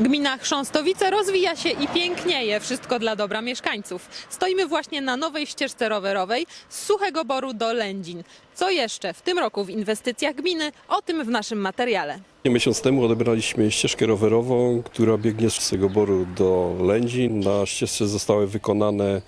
Gmina Chrząstowice rozwija się i pięknieje. Wszystko dla dobra mieszkańców. Stoimy właśnie na nowej ścieżce rowerowej z Suchego Boru do Lędzin. Co jeszcze w tym roku w inwestycjach gminy? O tym w naszym materiale. Miesiąc temu odebraliśmy ścieżkę rowerową, która biegnie z Czystego Boru do Lędzin. Na ścieżce zostały wykonane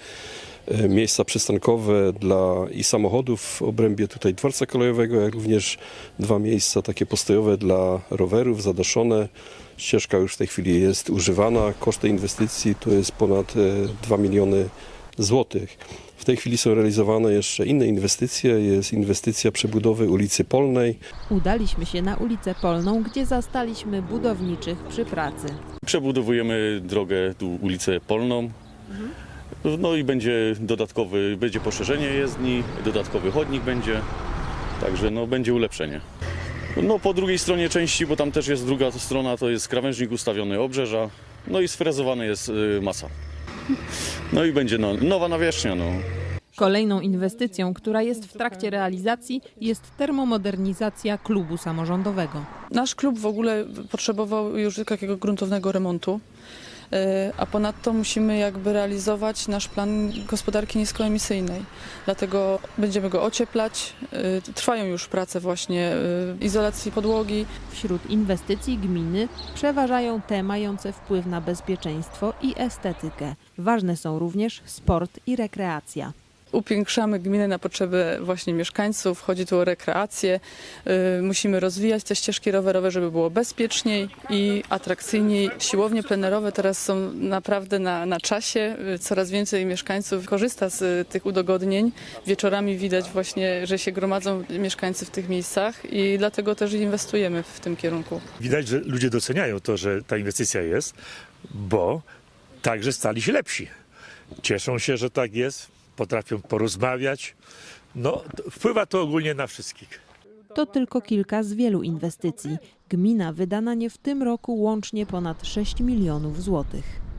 miejsca przystankowe dla i samochodów w obrębie tutaj dworca kolejowego, jak również dwa miejsca takie postojowe dla rowerów zadaszone. Ścieżka już w tej chwili jest używana. Koszt tej inwestycji to jest ponad e, 2 miliony złotych. W tej chwili są realizowane jeszcze inne inwestycje. Jest inwestycja przebudowy ulicy Polnej. Udaliśmy się na ulicę Polną, gdzie zastaliśmy budowniczych przy pracy. Przebudowujemy drogę tu ulicę Polną. No i będzie dodatkowy, będzie poszerzenie jezdni, dodatkowy chodnik będzie. Także no będzie ulepszenie. No po drugiej stronie części, bo tam też jest druga strona, to jest krawężnik ustawiony obrzeża. No i sfrezowana jest y, masa. No i będzie no, nowa nawierzchnia. No. Kolejną inwestycją, która jest w trakcie realizacji, jest termomodernizacja klubu samorządowego. Nasz klub w ogóle potrzebował już takiego gruntownego remontu, a ponadto musimy jakby realizować nasz plan gospodarki niskoemisyjnej. Dlatego będziemy go ocieplać. E, Trwają już prace właśnie e, izolacji podłogi. Wśród inwestycji gminy przeważają te mające wpływ na bezpieczeństwo i estetykę. Ważne są również sport i rekreacja. Upiększamy gminę na potrzeby właśnie mieszkańców. Chodzi tu o rekreację. E, Musimy rozwijać te ścieżki rowerowe, żeby było bezpieczniej i atrakcyjniej. Siłownie plenerowe teraz są naprawdę na, na czasie. E, Coraz więcej mieszkańców korzysta z e, tych udogodnień. Wieczorami widać właśnie, że się gromadzą mieszkańcy w tych miejscach i dlatego też inwestujemy w tym kierunku. Widać, że ludzie doceniają to, że ta inwestycja jest, bo także stali się lepsi. Cieszą się, że tak jest, potrafią porozmawiać. No, wpływa to ogólnie na wszystkich. To tylko kilka z wielu inwestycji. Gmina wyda na nie w tym roku łącznie ponad 6 milionów złotych.